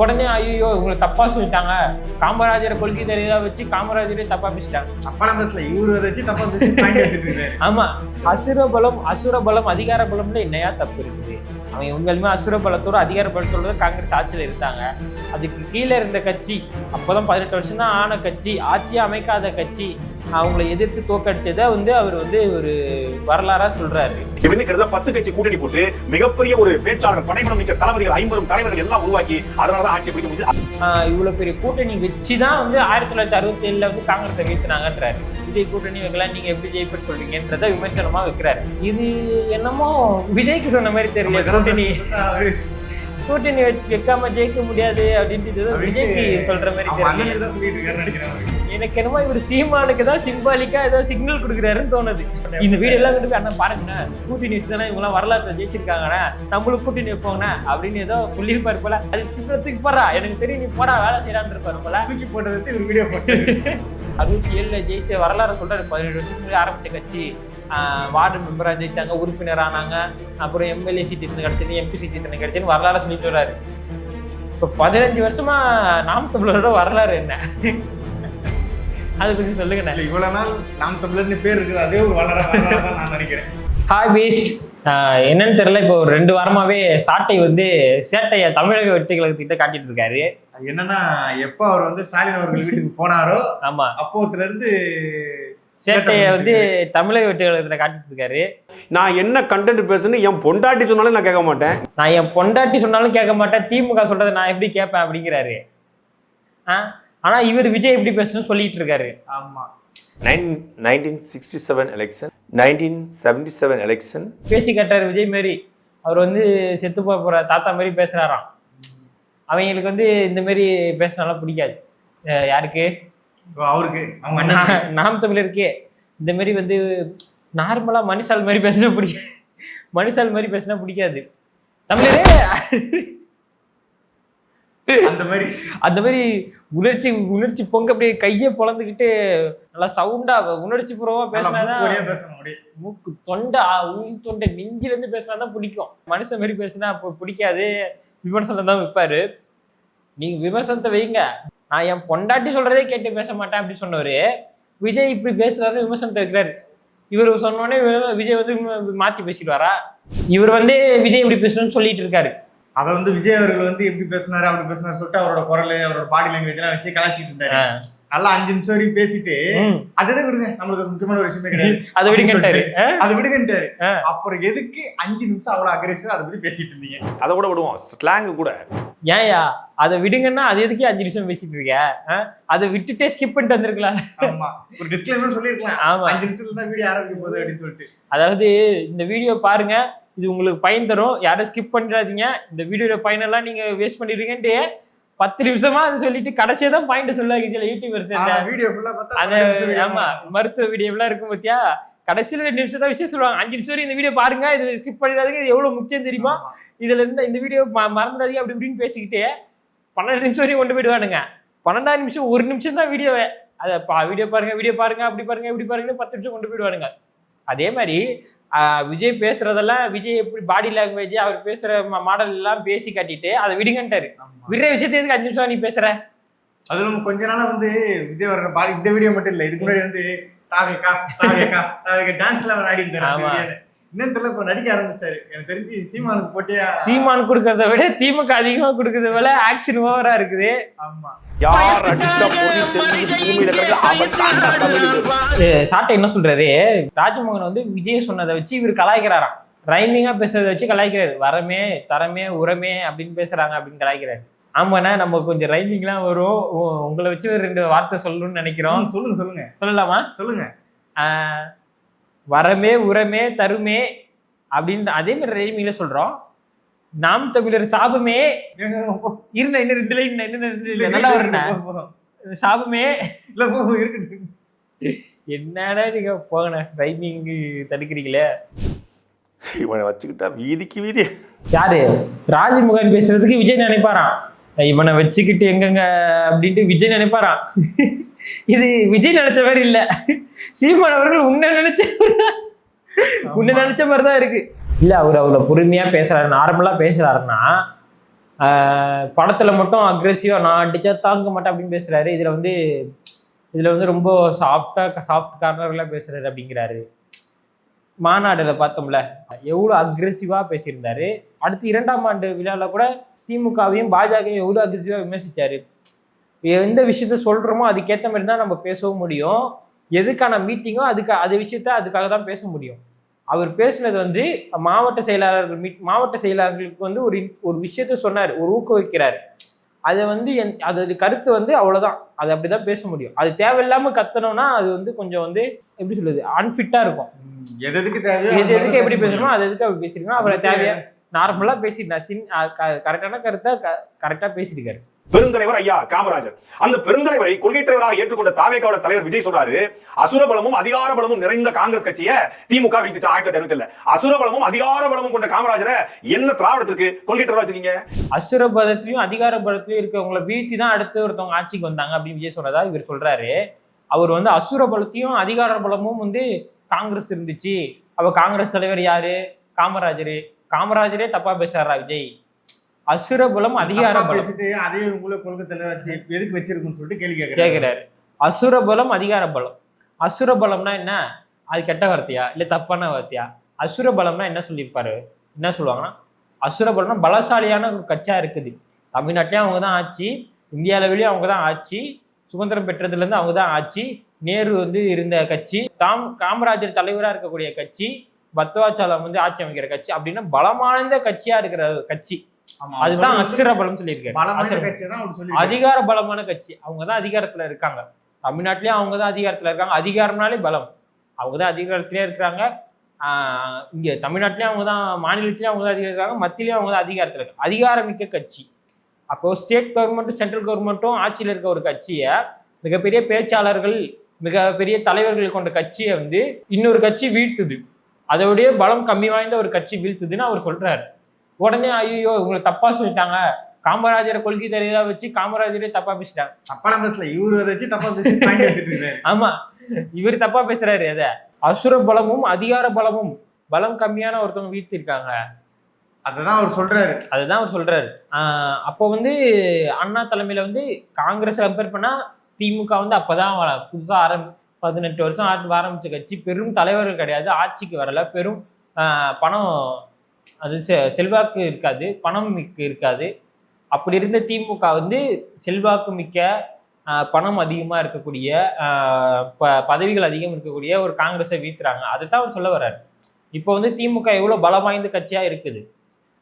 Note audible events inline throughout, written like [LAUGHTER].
உடனே ஐயோ இவங்களை தப்பா சொல்லிட்டாங்க. காமராஜரை கொள்கை தெரியாத வச்சு காமராஜரே தப்பா பேசிட்டாங்க. அப்பெல்லாம் பேசல இவரு வச்சு தப்பா பேசி ஆமா அசுர பலம் அசுர பலம் அதிகார பலம்ல என்னையா தப்பு இருக்குது? அவன் உண்மையுமே அசுர பலத்தோட அதிகார பலத்தோட காங்கிரஸ் ஆட்சியில் இருந்தாங்க. அதுக்கு கீழே இருந்த கட்சி அப்போதான் பதினெட்டு வருஷம் தான் ஆன கட்சி ஆட்சியே அமைக்காத கட்சி. அவங்களை எதிர்த்து தோக்கடிச்சதை வந்து அவர் வந்து ஒரு வரலாறா சொல்றாரு. இவங்க கிட்டத்தட்ட பத்து கட்சி கூட்டணி போட்டு மிகப்பெரிய ஒரு பேச்சாளர் படைமனம் மிக்க தளபதிகள் ஐம்பதும் தலைவர்கள் எல்லாம் உருவாக்கி அதனாலதான் ஆட்சி பிடிக்க முடிஞ்சு ஆஹ் இவ்வளவு பெரிய கூட்டணி வச்சு தான் வந்து ஆயிரத்தி தொள்ளாயிரத்தி அறுபத்தி ஏழுல வந்து காங்கிரஸை வீழ்த்தினாங்கன்றாரு விஜய் கூட்டணி வைக்கலாம் நீங்க எப்படி ஜெயிப்பேன்னு சொல்றீங்கன்றத விமர்சனமா வைக்கிறாரு. இது என்னமோ விஜய்க்கு சொன்ன மாதிரி தெரியல கூட்டணி. கூட்டணி வைக்காம ஜெயிக்க முடியாது அப்படின்ட்டு விஜய்க்கு சொல்ற மாதிரி தெரியல. எனக்கு என்னமோ இவர் சீமானுக்கு தான் சிம்பாலிக்கா ஏதோ சிக்னல் கொடுக்குறாருன்னு தோணுது. இந்த வீடியோ எல்லாம் கொண்டு போய் அண்ணா பாருங்கண்ணா கூட்டணி தானே இவங்கலாம் வரலாற்றை ஜெயிச்சிருக்காங்கண்ணா நம்மளும் கூட்டணி வைப்போங்கண்ணா அப்படின்னு ஏதோ சொல்லியிருப்பாரு போல. அது தூக்கி போறா எனக்கு தெரியும் நீ போடா வேலை செய்யறான்னு இருப்பாரு போல. தூக்கி போட்டதை வச்சு இவர் வீடியோ போட்டு அறுபத்தி ஏழுல ஜெயிச்ச வரலாறு சொல்றாரு. பதினேழு வருஷத்துக்கு ஆரம்பிச்ச கட்சி. வார்டு மெம்பரா ஜெயிச்சாங்க உறுப்பினர் ஆனாங்க. அப்புறம் எம்எல்ஏ சீட் இத்தனை கிடைச்சது எம்பி சீட் இத்தனை கிடைச்சதுன்னு வரலாறு சொல்லிட்டு வர்றாரு. இப்போ பதினஞ்சு வருஷமா நாம் தமிழரோட வரலாறு என்ன? அதை பத்தி சொல்லுங்கண்ணே. இல்ல, இவ்வளவு நாள் நாம் தமிழர்னு பேர் இருக்குது அதே ஒரு வளர நான் நினைக்கிறேன். ஹாய் பேஸ்ட் என்னன்னு தெரியல இப்போ ஒரு ரெண்டு வாரமாவே சாட்டை வந்து சேட்டைய தமிழக வெற்றி கழகத்துக்கிட்ட காட்டிட்டு இருக்காரு. என்னன்னா எப்ப அவர் வந்து ஸ்டாலின் அவர்கள் வீட்டுக்கு போனாரோ ஆமா. அப்போத்துல இருந்து சேட்டைய வந்து தமிழக வெற்றி கழகத்துல காட்டிட்டு இருக்காரு. நான் என்ன கண்டென்ட் பேசுன்னு என் பொண்டாட்டி சொன்னாலும் நான் கேட்க மாட்டேன். நான் என் பொண்டாட்டி சொன்னாலும் கேட்க மாட்டேன். திமுக சொல்றதை நான் எப்படி கேட்பேன் அப்படிங்கிறாரு. ஆ? ஆனா இவர் விஜய் எப்படி பேசணும்னு சொல்லிட்டு இருக்காரு. ஆமா. Nineteen sixty seven election nineteen seventy seven election பேசி கேட்டார் விஜய் மாரி அவர் வந்து செத்து போக போற தாத்தா மாதிரி பேசுறாராம். அவங்களுக்கு வந்து இந்த மாதிரி பேசினாலாம் பிடிக்காது. யாருக்கு? அவருக்கு. அவங்க நாம் தமிழருக்கே. இந்த மாதிரி வந்து நார்மலா மனுஷால் மாதிரி பேசினா பிடிக்காது மனுஷால் மாதிரி பேசினா பிடிக்காது. தமிழரே! அந்த மாதிரி. அந்த மாதிரி உணர்ச்சி உணர்ச்சி பொங்க அப்படியே கையை பொழந்துக்கிட்டு நல்லா சவுண்டா உணர்ச்சி பூர்வமா பேசினாதான் பேசணும் அப்படியே மூக்கு தொண்டை உள் தொண்டை நெஞ்சில இருந்து பேசினாதான் பிடிக்கும். மனுஷன் மாதிரி பேசினா அப்போ பிடிக்காது. விமர்சனம் தான் வைப்பாரு. நீங்க விமர்சனத்தை வைங்க. நான் என் பொண்டாட்டி சொல்றதே கேட்டு பேச மாட்டேன் அப்படி சொன்னவரு விஜய் இப்படி பேசுறாரு விமர்சனத்தை வைக்கிறாரு. இவர் சொன்னோடனே விஜய் வந்து மாத்தி பேசிடுவாரா? இவர் வந்து விஜய் இப்படி பேசணும்னு சொல்லிட்டு இருக்காரு. அதை வந்து விஜய் அவர்கள் வந்து எப்படி பேசினாரு அப்படி பேசினாரு சொல்லிட்டு அவரோட குரல் அவரோட பாடி லாங்குவேஜ் எல்லாம் வச்சு கலாச்சிட்டு இருந்தாரு. நல்லா அஞ்சு நிமிஷம் வரைக்கும் பேசிட்டு அதுதான் விடுங்க. நம்மளுக்கு முக்கியமான ஒரு விஷயமே கிடையாது. [LAUGHS] அதை விடுங்கட்டாரு? அது விடுங்கன்ட்டாரு. ஆ. அப்புறம் எதுக்கு அஞ்சு நிமிஷம் அவ்வளவு அக்ரெசிவா அதை பத்தி பேசிட்டு இருந்தீங்க? அதை கூட விடுவோம். ஸ்லாங் கூட. ஏன்யா? அதை விடுங்கன்னா அது எதுக்கு அஞ்சு நிமிஷம் பேசிட்டு இருக்க? அதை விட்டுட்டே ஸ்கிப் பண்ணிட்டு வந்திருக்கலாம். ஆமா. ஒரு டிஸ்கிளைமர் சொல்லிருக்கலாம் ஆமா. அஞ்சு நிமிஷத்துல தான் வீடியோ ஆரம்பிக்க போகுது அப்படின்னு சொல்லிட்டு. அதாவது இந்த வீடியோ பாருங்க. இது உங்களுக்கு பயன் தரும். யாரும் ஸ்கிப் பண்ணிடாதீங்க. இந்த வீடியோட பயனெல்லாம் நீங்க வேஸ்ட் பண்ணிடுவீங்கன்ட்டு பத்து நிமிஷமா அது சொல்லிட்டு கடைசியா தான் பாயிண்ட் சொல்லுவாங்க. சில யூடியூபர்ஸ் அந்த வீடியோ அந்த ஆமா மருத்துவ வீடியோ எல்லாம் இருக்கும் பாத்தியா? கடைசியில ரெண்டு நிமிஷம் தான் விஷயம் சொல்லுவாங்க. அஞ்சு நிமிஷம் வரையும் இந்த வீடியோ பாருங்க. இது ஸ்கிப் பண்ணிடாதீங்க. இது எவ்வளவு முக்கியம் தெரியுமா. இதுல இருந்து இந்த வீடியோ மறந்துடாதீங்க அப்படி இப்படின்னு பேசிக்கிட்டு பன்னெண்டு நிமிஷம் வரையும் கொண்டு போயிடுவானுங்க. பன்னெண்டாவது நிமிஷம் ஒரு நிமிஷம் தான் வீடியோவே அதை பா வீடியோ பாருங்க வீடியோ பாருங்க அப்படி பாருங்க இப்படி பாருங்க பத்து நிமிஷம் கொண்டு போயிடுவானுங்க. அதே மாதிரி விஜய் பேசுறதெல்லாம் விஜய் எப்படி பாடி லாங்குவேஜ் அவர் பேசுற மாடல் எல்லாம் பேசி காட்டிட்டு அதை விடுங்கன்ட்டாரு. விடுற விஷயத்தை எதுக்கு அஞ்சு நிமிஷம் நீ பேசுற அது நம்ம கொஞ்ச நாளா வந்து விஜய் வர்ற பாடி இந்த வீடியோ மட்டும் இல்ல இதுக்கு முன்னாடி வந்து தாவேக்கா தாவேக்கா தாவேக்கா ஆடி இருந்தாரு ஆமா. videoல. என்னன்னு தெரியல இப்ப நடிக்க ஆரம்பிச்சாரு எனக்கு தெரிஞ்சு சீமானுக்கு போட்டியா சீமான் கொடுக்கறத விட திமுக அதிகமா கொடுக்கறத விட ஆக்ஷன் ஓவரா இருக்குது ஆமா யார் அடிச்சா பொருள் தெரிஞ்சு பூமியில கிடக்கு அவன் தான் தமிழ் இது. சாட்டை என்ன சொல்றாரு ராஜமோகன் வந்து விஜய் சொன்னதை வச்சு இவர் கலாய்க்கிறாராம். ரைமிங்கா பேசுறதை வச்சு கலாய்க்கிறாரு. வரமே தரமே உரமே அப்படின்னு பேசுறாங்க அப்படின்னு கலாய்க்கிறாரு. ஆமாண்ணா நம்ம கொஞ்சம் ரைமிங்லாம் வரும். உ- உங்களை வச்சு ஒரு ரெண்டு வார்த்தை சொல்லணும்னு நினைக்கிறோம். சொல்லுங்க சொல்லுங்க. சொல்லலாமா? சொல்லுங்க. வரமே உரமே தருமே அப்படின்னு அதே மாதிரி ரைமிங்ல சொல்றோம். நாம் தமிழர் சாபமே இருந்த இன்னும் ரெண்டு லைன் இன்னும். நல்லா போதும். சாபமே? என்னடா நீங்க போங்கண்ணே ரைமிங் தடுக்கிறீங்களே? இவனை வச்சுக்கிட்டா வீதிக்கு வீதி. யாரு? ராஜமுகன் பேசுறதுக்கு விஜய் நினைப்பாராம். இவனை வச்சுக்கிட்டு எங்கெங்க அப்படின்ட்டு விஜய் நினைப்பாராம். இது விஜய் நினைச்ச மாதிரி இல்ல. சீமான் அவர்கள் உன்னை நினைச்ச உன்னை நினைச்ச மாதிரி தான் இருக்கு. இல்லை அவர் அவ்வளோ பொறுமையாக பேசுறாரு. நார்மலாக பேசுகிறாருன்னா படத்தில் மட்டும் அக்ரெசிவாக நான் அடித்தா தாங்க மாட்டேன் அப்படின்னு பேசுகிறாரு இதில் வந்து இதில் வந்து ரொம்ப சாஃப்டாக சாஃப்ட் கார்னர்லாம் பேசுகிறாரு அப்படிங்கிறாரு. மாநாடுல பார்த்தோம்ல எவ்வளோ அக்ரெசிவாக பேசியிருந்தாரு. அடுத்து இரண்டாம் ஆண்டு விழாவில் கூட திமுகவையும் பாஜகவையும் எவ்வளோ அக்ரெசிவாக விமர்சித்தார் எந்த விஷயத்த சொல்கிறோமோ அதுக்கேற்ற மாதிரி தான் நம்ம பேசவும் முடியும். எதுக்கான மீட்டிங்கோ அதுக்கு அது விஷயத்த அதுக்காக தான் பேச முடியும். அவர் பேசுனது வந்து மாவட்ட செயலாளர்கள் மீட் மாவட்ட செயலாளர்களுக்கு வந்து ஒரு ஒரு விஷயத்த சொன்னார் ஒரு ஊக்குவிக்கிறார். அதை வந்து என் அது கருத்து வந்து அவ்வளோதான் அது அப்படிதான் பேச முடியும். அது தேவையில்லாம கத்தணும்னா அது வந்து கொஞ்சம் வந்து எப்படி சொல்லுது அன்ஃபிட்டா இருக்கும். எது எதுக்கு தேவையோ எது எதுக்கு எப்படி பேச பேசணுமோ. அது எதுக்கு அப்படி பேசிருக்கணும். அவரை தேவையா? நார்மலா பேசிட்டு சின் கரெக்டான கருத்தை கரெக்டா பேசியிருக்காரு பெருந்தலைவர் ஐயா காமராஜர். அந்த பெருந்தலைவரை கொள்கை தலைவராக ஏற்றுக்கொண்ட தாவேக்காவோட தலைவர் விஜய் சொல்றாரு அசுர பலமும் அதிகார பலமும் நிறைந்த காங்கிரஸ் கட்சியை திமுக வீழ்த்துச்சு ஆயிரத்தி தொள்ளாயிரத்தி அசுரபலமும் அசுர பலமும் அதிகார பலமும் கொண்ட காமராஜரை என்ன திராவிடத்திற்கு கொள்கை தலைவரா வச்சிருக்கீங்க? அசுர பதத்திலையும் அதிகார பலத்திலையும் இருக்கவங்களை வீழ்த்தி தான் அடுத்து ஒருத்தவங்க ஆட்சிக்கு வந்தாங்க அப்படின்னு விஜய் சொல்றதா இவர் சொல்றாரு. அவர் வந்து அசுர பலத்தையும் அதிகார பலமும் வந்து காங்கிரஸ் இருந்துச்சு. அவ காங்கிரஸ் தலைவர் யாரு? காமராஜர். காமராஜரே தப்பா பேசுறாரா விஜய்? அசுர பலம் அதிகார பலம். அதே உங்களை கொள்கை தலைவர் வச்சு எதுக்கு வச்சிருக்குன்னு சொல்லிட்டு கேள்வி கேட்கிறாரு கேக்குறாரு. அசுர பலம் அதிகார பலம். அசுர பலம்னா என்ன? அது கெட்ட வார்த்தையா? இல்ல தப்பான வார்த்தையா? அசுர பலம்னா என்ன சொல்லியிருப்பாரு? என்ன சொல்லுவாங்கன்னா அசுர பலம்னா பலசாலியான ஒரு கட்சியா இருக்குது. தமிழ்நாட்டிலையும் அவங்க தான் ஆட்சி இந்திய அளவிலையும் அவங்க தான் ஆட்சி சுதந்திரம் பெற்றதுல இருந்து அவங்க தான் ஆட்சி நேரு வந்து இருந்த கட்சி காம் காமராஜர் தலைவரா இருக்கக்கூடிய கட்சி பத்வாச்சாலம் வந்து ஆட்சி அமைக்கிற கட்சி அப்படின்னா பலமானந்த கட்சியா இருக்கிற கட்சி. அதுதான் அசுர பலம் சொல்லியிருக்காரு. அதிகார பலமான கட்சி அவங்க தான் அதிகாரத்துல இருக்காங்க. தமிழ்நாட்டிலயும் அவங்க தான் அதிகாரத்துல இருக்காங்க. அதிகாரம்னாலே பலம். அவங்க தான் அதிகாரத்திலே இருக்கிறாங்க. ஆஹ் இங்க தமிழ்நாட்டிலயும் அவங்க தான் மாநிலத்திலயும் அவங்க தான் அதிகாரம் இருக்காங்க. மத்தியிலயும் அவங்க தான் அதிகாரத்துல இருக்காங்க. அதிகாரமிக்க கட்சி. அப்போ ஸ்டேட் கவர்மெண்ட்டும் சென்ட்ரல் கவர்மெண்ட்டும் ஆட்சியில் இருக்க ஒரு கட்சியை மிகப்பெரிய பேச்சாளர்கள் மிகப்பெரிய தலைவர்கள் கொண்ட கட்சியை வந்து இன்னொரு கட்சி வீழ்த்துது. அதோடைய பலம் கம்மி வாய்ந்த ஒரு கட்சி வீழ்த்துதுன்னு அவர் சொல்றாரு. உடனே ஐயோ உங்களை தப்பா சொல்லிட்டாங்க காமராஜரை கொள்கை தலைவரா வச்சு காமராஜரே தப்பா பேசிட்டாங்க. தப்பான பேசல இவரு வச்சு தப்பா பேசி ஆமா இவர் தப்பா பேசுறாரு அத. அசுர பலமும் அதிகார பலமும் பலம் கம்மியான ஒருத்தவங்க வீழ்த்திருக்காங்க அததான் அவர் சொல்றாரு. அதுதான் அவர் சொல்றாரு. அப்போ வந்து அண்ணா தலைமையில வந்து காங்கிரஸ் கம்பேர் பண்ணா திமுக வந்து அப்பதான் புதுசா ஆரம் பதினெட்டு வருஷம் ஆரம்பிச்ச கட்சி. பெரும் தலைவர்கள் கிடையாது. ஆட்சிக்கு வரல. பெரும் பணம் அது செ- செல்வாக்கு இருக்காது பணம் மிக்க இருக்காது. அப்படி இருந்த திமுக வந்து செல்வாக்கு மிக்க பணம் அதிகமாக இருக்கக்கூடிய ப- பதவிகள் அதிகம் இருக்கக்கூடிய ஒரு காங்கிரஸை வீழ்த்துறாங்க. அதை தான் அவர் சொல்ல வர்றாரு. இப்போ வந்து திமுக எவ்வளோ பலம் வாய்ந்த கட்சியாக இருக்குது.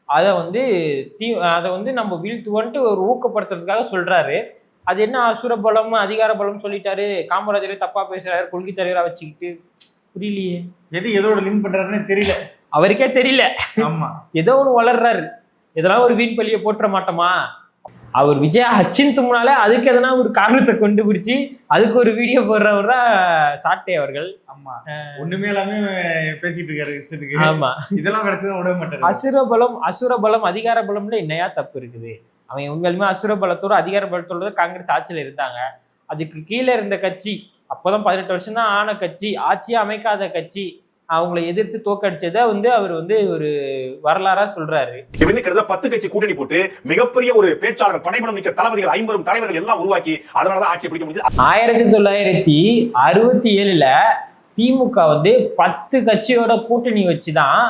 அதை வந்து தீ அதை வந்து நம்ம வீழ்த்துவோன்ட்டு ஒரு ஊக்கப்படுத்துறதுக்காக சொல்கிறாரு அது என்ன அசுர பலம் அதிகார பலம் சொல்லிட்டாரு. காமராஜரே தப்பாக பேசுகிறாரு கொள்கை தலைவராக வச்சுக்கிட்டு. புரியலையே. எது எதோட லிங்க் பண்ணுறாருன்னு தெரியல. அவருக்கே தெரியல. ஏதோ ஒன்று வளர்றாரு. எதனா ஒரு வீண் பள்ளியை போட்டுற மாட்டோமா? அவர் விஜய் ஹச்சின் தும்னாலே அதுக்கு எதனா ஒரு காரணத்தை கண்டுபிடிச்சு அதுக்கு ஒரு வீடியோ போடுறவர் தான் சாட்டே அவர்கள். ஆமா. ஒண்ணுமே எல்லாமே பேசிட்டு இருக்காரு இஷ்டத்துக்கு. ஆமா. இதெல்லாம் கிடைச்சதும் விட மாட்டாரு. அசுர பலம் அசுர பலம் அதிகார பலம்ல என்னையா தப்பு இருக்குது? அவன் உண்மையிலுமே அசுர பலத்தோட அதிகார பலத்தோட காங்கிரஸ் ஆட்சியில இருந்தாங்க. அதுக்கு கீழே இருந்த கட்சி அப்போதான் பதினெட்டு வருஷம் தான் ஆன கட்சி ஆட்சியே அமைக்காத கட்சி. அவங்களை எதிர்த்து தோக்கடிச்சதை வந்து அவர் வந்து ஒரு வரலாறா சொல்றாரு. கிட்டத்தட்ட பத்து கட்சி கூட்டணி போட்டு மிகப்பெரிய ஒரு பேச்சாளர் படைபலம் மிக்க தளபதிகள் ஐம்பரும் தலைவர்கள் எல்லாம் உருவாக்கி அதனாலதான் ஆட்சி பிடிக்க முடிஞ்சது. ஆயிரத்தி தொள்ளாயிரத்தி அறுபத்தி ஏழுல திமுக வந்து பத்து கட்சியோட கூட்டணி வச்சு தான்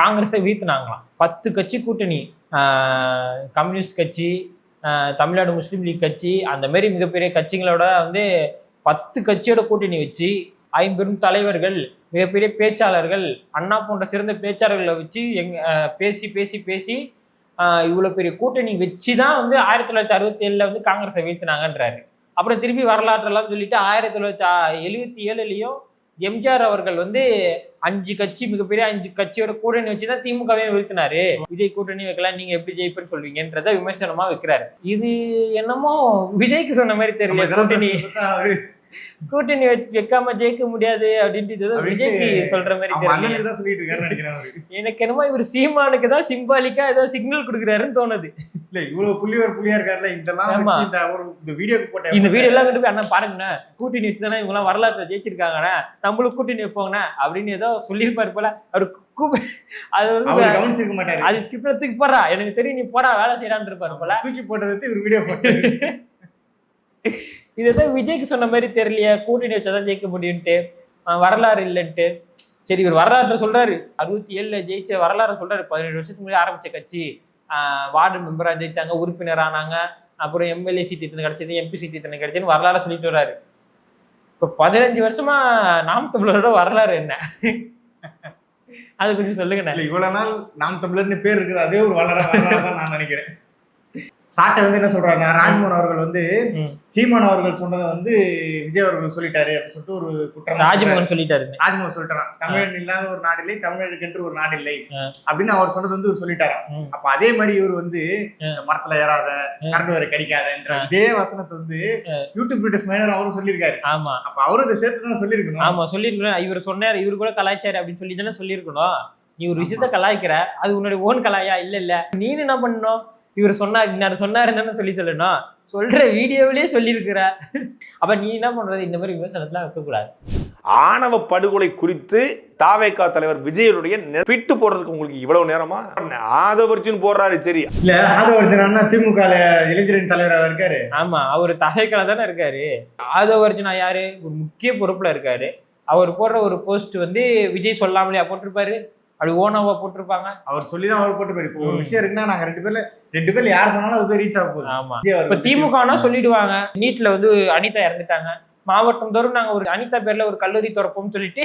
காங்கிரஸை வீழ்த்தினாங்களாம். பத்து கட்சி கூட்டணி. கம்யூனிஸ்ட் கட்சி தமிழ்நாடு முஸ்லீம் லீக் கட்சி அந்த மாதிரி மிகப்பெரிய கட்சிகளோட வந்து பத்து கட்சியோட கூட்டணி வச்சு ஐம்பெரும் தலைவர்கள் மிகப்பெரிய பேச்சாளர்கள் அண்ணா போன்ற சிறந்த பேச்சாளர்களை வச்சு எங் பேசி பேசி பேசி ஆஹ் இவ்வளவு பெரிய கூட்டணி வச்சு தான் வந்து ஆயிரத்தி தொள்ளாயிரத்தி அறுபத்தி ஏழுல வந்து காங்கிரஸை வீழ்த்தினாங்கன்றாரு. அப்புறம் திருப்பி வரலாற்றெல்லாம் சொல்லிட்டு ஆயிரத்தி தொள்ளாயிரத்தி எழுபத்தி ஏழுலயும் எம்ஜிஆர் அவர்கள் வந்து அஞ்சு கட்சி மிகப்பெரிய அஞ்சு கட்சியோட கூட்டணி வச்சு தான் திமுகவையும் வீழ்த்தினாரு. விஜய் கூட்டணி வைக்கலாம் நீங்க எப்படி ஜெயிப்பேன்னு சொல்வீங்கன்றத விமர்சனமா வைக்கிறாரு. இது என்னமோ விஜய்க்கு சொன்ன மாதிரி தெரியல கூட்டணி. கூட்டணி வைக்காம ஜெயிக்க முடியாது அப்படின்ட்டு விஜய்க்கு சொல்ற மாதிரி எனக்கு என்னமோ இவர் சீமானுக்கு தான் சிம்பாலிக்கா ஏதோ சிக்னல் கொடுக்குறாருன்னு தோணுது. இல்ல இவ்வளவு புள்ளி ஒரு புள்ளியா இருக்காருல்ல இதெல்லாம் இந்த ஒரு இந்த வீடியோக்கு போட்ட இந்த வீடியோ எல்லாம் கொண்டு போய் அண்ணா பாருங்கண்ணா கூட்டணி வச்சு தானே இவங்க எல்லாம் வரலாற்றுல ஜெயிச்சிருக்காங்கண்ணே நம்மளும் கூட்டணி வைப்போங்கண்ணா அப்படின்னு ஏதோ சொல்லியிருப்பாரு போல. அவர் கூப்ப- அது அவர் வந்து கவனிச்சிருக்க மாட்டாரு. அது ஸ்கிரிப்ட்ல தூக்கி போடுறா. எனக்கு தெரியும் நீ போடா வேலை செய்யறான்னு இருப்பாரு போல. தூக்கி போட்டதை இவர் வீடியோ போட்டாரு [LAUGHS] இது ஏதோ விஜய்க்கு சொன்ன மாதிரி தெரியலையே கூட்டணி வச்சாதான் ஜெயிக்க முடியும்ட்டு வரலாறு இல்லைன்ட்டு. சரி இவர் வரலாறு சொல்றாரு. அறுபத்தி ஏழுல ஜெயிச்ச வரலாறு சொல்றாரு. பதினேழு வருஷத்துக்கு முன்னாடி ஆரம்பிச்ச கட்சி. வார்டு மெம்பரா ஜெயித்தாங்க உறுப்பினர் ஆனாங்க. அப்புறம் எம்எல்ஏ சீட் இத்தனை கிடைச்சது எம்பி சீட் இத்தனை கிடைச்சதுன்னு வரலாறு சொல்லிட்டு வர்றாரு. இப்போ பதினஞ்சு வருஷமா நாம் தமிழரோட வரலாறு என்ன? அது கொஞ்சம் சொல்லுங்க இவ்வளவு நாள் நாம் தமிழர்னு பேர் இருக்குது அதே ஒரு வரலாறு தான் நான் நினைக்கிறேன். சாட்டை வந்து என்ன சொல்றாருன்னா ராஜ்மோகன் அவர்கள் வந்து. சீமான் அவர்கள் சொன்னதை வந்து விஜய் அவர்கள் சொல்லிட்டாரு அப்படின்னு சொல்லிட்டு ஒரு குற்றம் ராஜமோகன் சொல்லிட்டாருங்க ராஜ்மோகன் சொல்லிட்டாராம் தமிழன் இல்லாத ஒரு நாடு இல்லை தமிழருக்கென்று ஒரு நாடு இல்லை. அப்படின்னு அவர் சொன்னது வந்து சொல்லிட்டாராம். அப்ப அதே மாதிரி இவர் வந்து மரத்துல ஏறாத. கரண்ட் வரை கிடைக்காதன்ற. இதே வசனத்தை வந்து யூடியூப் வீடியோஸ் மைனர் அவரும் சொல்லியிருக்காரு. ஆமா. அப்ப அவரும் இதை சேர்த்து தான் சொல்லியிருக்கணும்? ஆமா சொல்லிருக்கணும் இவர் சொன்னார் இவர் கூட கலாய்ச்சாரு அப்படின்னு சொல்லி தானே சொல்லியிருக்கணும். நீ ஒரு விஷயத்த கலாய்க்கிற அது உன்னுடைய ஓன் கலாயா? இல்ல இல்ல. நீ என்ன பண்ணணும்? இவர் சொன்னார் இன்னார் சொன்னாரு தானே சொல்லி சொல்லணும் சொல்ற வீடியோவிலேயே சொல்லியிருக்கிற. அப்ப நீ என்ன பண்றது? இந்த மாதிரி விமர்சனத்துல வைக்கக்கூடாது. ஆணவ படுகொலை குறித்து தாவேகா தலைவர் விஜயனுடைய பிட்டு போடுறதுக்கு உங்களுக்கு இவ்வளவு நேரமா? ஆதவர்ச்சின்னு போடுறாரு சரி. இல்ல ஆதவர்ஜனா திமுக இளைஞரின் தலைவராக இருக்காரு. ஆமா அவர் தகைக்கலை தானே இருக்காரு. ஆதவர்ஜுனா யாரு? ஒரு முக்கிய பொறுப்புல இருக்காரு. அவர் போடுற ஒரு போஸ்ட் வந்து விஜய் சொல்லாமலையா போட்டிருப்பாரு அப்படி ஓனாவா போட்டிருப்பாங்க? அவர் சொல்லிதான் அவர் போட்டு போயிரு இப்போ ஒரு. விஷயம் இருக்குன்னா நாங்க ரெண்டு பேர்ல ரெண்டு பேர்ல யார் சொன்னாலும் அது போய் ரீச் ஆக போகுது. ஆமா. இப்ப திமுகனா சொல்லிடுவாங்க. நீட்ல வந்து அனிதா இறந்துட்டாங்க. மாவட்டம் தோறும் நாங்க ஒரு அனிதா பேர்ல ஒரு கல்லூரி திறப்போம்னு சொல்லிட்டு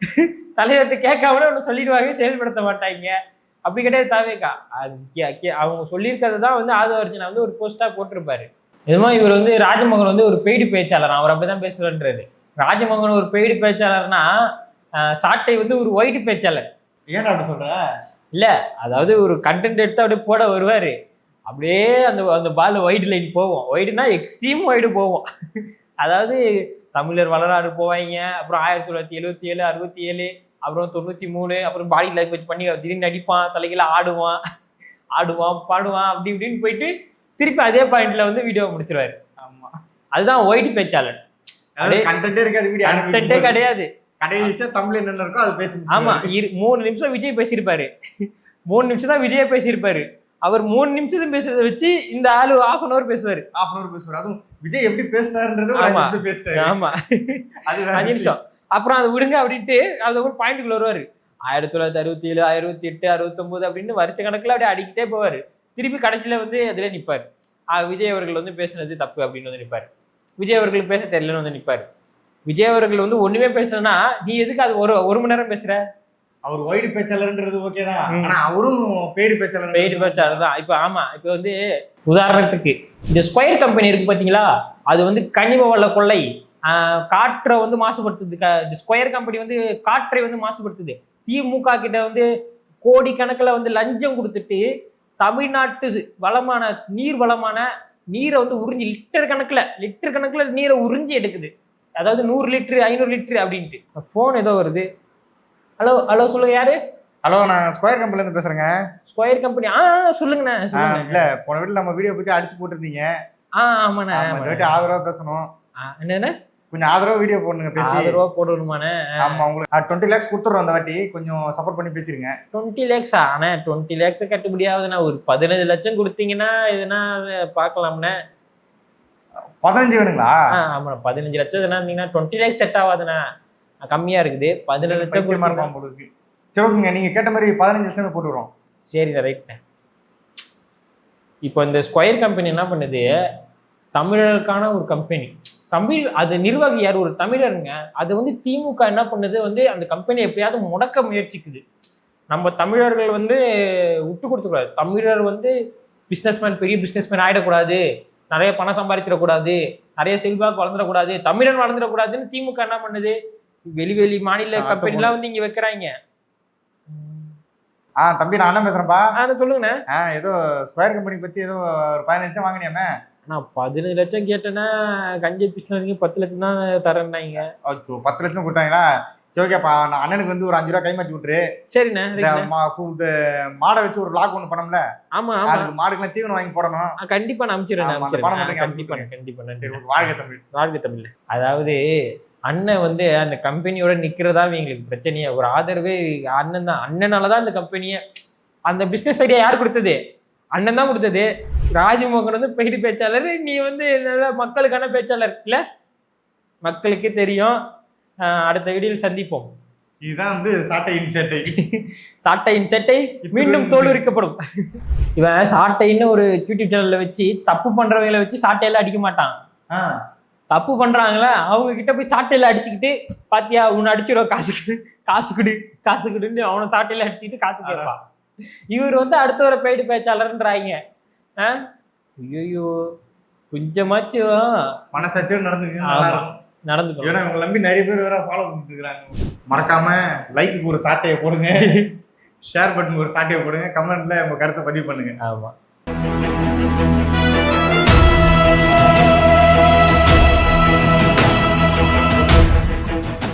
[LAUGHS] தலைவர்கிட்ட கேட்காமலே ஒன்று சொல்லிடுவாங்க செயல்படுத்த மாட்டாங்க. அப்படி கிடையாது தாவேக்கா. அது அவங்க சொல்லியிருக்கிறது தான் வந்து ஆதவ அர்ஜுனா வந்து ஒரு போஸ்டா போட்டிருப்பாரு. இதுமா இவர் வந்து ராஜமோகன் வந்து ஒரு பெய்டு பேச்சாளர் அவர் அப்படிதான் பேசுறன்றாரு ராஜமோகன் ஒரு பெய்டு பேச்சாளர்னா சாட்டை வந்து ஒரு ஒயிட் பேச்சாளர். ஏன்டா அப்படி சொல்ற? அதாவது ஒரு கண்டென்ட் எடுத்து அப்படியே போட வருவாரு. அப்படியே அந்த அந்த பால் ஒயிட் லைன் போவோம். ஒயிடுனா எக்ஸ்ட்ரீம் ஒயிடு போவோம். அதாவது தமிழர் வரலாறு போவாங்க. அப்புறம் ஆயிரத்தி தொள்ளாயிரத்தி எழுபத்தி ஏழு அறுபத்தி ஏழு அப்புறம் தொண்ணூத்தி மூணு அப்புறம் பாடி லாங்குவேஜ் பண்ணி திடீர்னு நடிப்பான் தலைகீழ ஆடுவான் ஆடுவான் பாடுவான் அப்படி இப்படின்னு போயிட்டு திருப்பி அதே பாயிண்ட்ல வந்து வீடியோ முடிச்சிருவாரு. ஆமா. அதுதான் ஒயிட் வீடியோ கண்டென்ட்டே கிடையாது. கடைசியா தமிழ்ல என்ன இருக்கோ அது பேசி ஆமா மூணு நிமிஷம் விஜய் பேசியிருப்பாரு. மூணு நிமிஷம் தான் விஜய் பேசியிருப்பாரு. அவர் மூணு நிமிஷம் பேசுறதை வச்சு இந்த ஆளு ஆஃப் அன் அவர் பேசுவாரு. ஹாஃப் அன் பேசுவார். அதுவும் விஜய் எப்படி பேசினாருன்றது ஒரு ஆமா. பேசிட்டாரு. ஆமா. அது அஞ்சு. நிமிஷம். அப்புறம் அதை விடுங்க அப்படின்ட்டு அதுக்கப்புறம் பாயிண்ட்டுக்குள்ள வருவாரு. ஆயிரத்தி தொள்ளாயிரத்தி அறுபத்தி ஏழு அறுபத்தி எட்டு அறுபத்தொன்பது அப்படின்னு வருஷ கணக்குல அப்படியே அடிக்கிட்டே போவாரு. திருப்பி கடைசியில வந்து அதுல நிப்பாரு. விஜய் அவர்கள் வந்து பேசுனது தப்பு அப்படின்னு வந்து நிப்பாரு. விஜய் அவர்களுக்கு பேச தெரியலன்னு வந்து நிப்பாரு. விஜய் அவர்கள் வந்து ஒண்ணுமே பேசலன்னா நீ எதுக்கு அது ஒரு ஒரு மணி நேரம் பேசுற? அவர் ஒயிட் பேச்சாளர்ன்றது ஓகே தான். ஆனா அவரும் பெய்டு பேச்சாளர் பெய்டு பேச்சாளர் தான். இப்போ ஆமா இப்போ வந்து உதாரணத்துக்கு இந்த ஸ்கொயர் கம்பெனி இருக்கு பாத்தீங்களா? அது வந்து கனிம வள கொள்ளை. காற்றை வந்து மாசுபடுத்துது. இந்த ஸ்கொயர் கம்பெனி வந்து காற்றை வந்து மாசுபடுத்துது. திமுக கிட்ட வந்து கோடிக்கணக்கில் வந்து லஞ்சம் கொடுத்துட்டு தமிழ்நாட்டு வளமான நீர் வளமான நீரை வந்து உறிஞ்சி லிட்டர் கணக்கில் லிட்டர் கணக்கில் நீரை உறிஞ்சி எடுக்குது. அதாவது நூறு லிட்டரு ஐநூறு லிட்டரு அப்படின்ட்டு. ஃபோன் ஏதோ வருது. ஹலோ ஹலோ சொல்லுங்க யாரு? ஹலோ நான் ஸ்கொயர் கம்பெனில இருந்து பேசுறேங்க. ஸ்கொயர் கம்பெனி ஆ சொல்லுங்கண்ணே இல்ல போன வீட்டுல நம்ம வீடியோ பத்தி அடிச்சு போட்டிருந்தீங்க. ஆ ஆமாண்ணே. வாட்டி ஆதரவா பேசணும். என்னண்ணே? கொஞ்சம் ஆதரவா வீடியோ போடுங்க பேசி. ரூபா போடணுமாண்ணே. ஆமா உங்களுக்கு டுவெண்ட்டி லேக்ஸ் கொடுத்துறோம் அந்த வாட்டி. கொஞ்சம் சப்போர்ட் பண்ணி பேசிருங்க. டுவெண்ட்டி லேக்ஸா அண்ணே டுவெண்ட்டி லேக்ஸ் கட்டுப்படியாகுதுண்ணா ஒரு பதினஞ்சு லட்சம் கொடுத்தீங்கன்னா எதுனா பார்க்கலாம்ண்ணே. பதினஞ்சு வேணுங்களா? ஆ ஆமாண்ணா. பதினஞ்சு லட்சம் எதுனா இருந்தீங்கன்னா டுவெண்ட்டி லேக்ஸ் செட் ஆகாதுண்ணா கம்மியா இருக்குது. பதினேழு லட்சம் இருக்கு. சரி ஓகேங்க. கேட்ட மாதிரி பதினஞ்சு லட்சம் போட்டுக்கிறோம். சரி ரைட்ண்ணே இப்போ இந்த ஸ்கொயர் கம்பெனி என்ன பண்ணுது? தமிழர்களுக்கான ஒரு கம்பெனி. தமிழ் அது நிர்வாகி யார்? ஒரு தமிழருங்க. அது வந்து திமுக என்ன பண்ணுது? வந்து அந்த கம்பெனி எப்படியாவது முடக்க முயற்சிக்குது. நம்ம தமிழர்கள் வந்து விட்டு கொடுத்துக்கூடாது தமிழர் வந்து பிஸ்னஸ்மேன் பெரிய பிஸ்னஸ்மேன் ஆகிடக்கூடாது நிறைய பணம் சம்பாதிச்சிடக்கூடாது நிறைய செல்வாக்கு வளர்ந்துடக்கூடாது தமிழன் வளர்ந்துடக்கூடாதுன்னு திமுக என்ன பண்ணுது? வெளி வெளி மாநில கம்பெனிலாம் வந்து இங்க வைக்கிறாங்க. ஆ தம்பி நான் பேசுறேன்ப்பா அதை சொல்லுங்கண்ணே. ஆ ஏதோ ஸ்கொயர் கம்பெனி பத்தி ஏதோ ஒரு பதினஞ்சு லட்சம் வாங்கினியாமே. நான் பதினஞ்சு லட்சம் கேட்டேன்னா கஞ்சை பிஸ்னருக்கு பத்து லட்சம் தான் தரேன்னாங்க. பத்து லட்சம் கொடுத்தாங்களா? சரி ஓகேப்பா நான் அண்ணனுக்கு வந்து ஒரு அஞ்சு ரூபா கைமாத்தி விட்டுரு. சரிண்ணே இந்த மாடை வச்சு ஒரு லாக் ஒன்று பண்ணோம்ல ஆமா அதுக்கு மாடுக்கெல்லாம் தீவனம் வாங்கி போடணும். கண்டிப்பா நான் அனுப்பிச்சிடுறேன் கண்டிப்பா கண்டிப்பா சரி வாழ்க தமிழ். வாழ்க தமிழ். அதாவது அண்ணன் வந்து அந்த கம்பெனியோட நிக்கிறதா எங்களுக்கு பிரச்சனையே. ஒரு ஆதரவே அண்ணன் தான். அண்ணனால தான் அந்த கம்பெனியை அந்த பிசினஸ் ஐடியா யார் கொடுத்தது? அண்ணன் தான் கொடுத்தது. ராஜ்மோகன் வந்து பெய்டு பேச்சாளர் நீ வந்து நல்ல மக்களுக்கான பேச்சாளர் இல்ல? மக்களுக்கே தெரியும். அடுத்த வீடியோவில் சந்திப்போம். இதுதான் வந்து சாட்டையின் சேட்டை. சாட்டையின் செட்டை மீண்டும் தோலுரிக்கப்படும் இவன் சாட்டைன்னு ஒரு யூடியூப் சேனல்ல வச்சு தப்பு பண்றவங்களை வச்சு சாட்டையெல்லாம் அடிக்க மாட்டான். தப்பு பண்றாங்களா? அவங்க கிட்ட போய் சாட்டையில அடிச்சுக்கிட்டு பாத்தியா உன்னை அடிச்சிடும் காசு கொடு காசு கொடு காசு கொடுன்னு அவனை சாட்டையில அடிச்சுக்கிட்டு காசு கேட்பான். இவர் வந்து அடுத்த ஒரு பெய்டு பேச்சாளர்ன்றாங்க. ஐயோ கொஞ்சமாச்சும் மனசாட்சியோட நடந்துக்கு நடந்துக்கணும் ஏன்னா இவங்க நம்பி நிறைய பேர் வேற ஃபாலோ பண்ணிட்டு இருக்காங்க மறக்காம லைக்கு ஒரு சாட்டையை போடுங்க. [LAUGHS] ஷேர் பட்டன் ஒரு சாட்டையை போடுங்க. கமெண்ட்ல உங்க கருத்தை பதிவு பண்ணுங்க. ஆமா.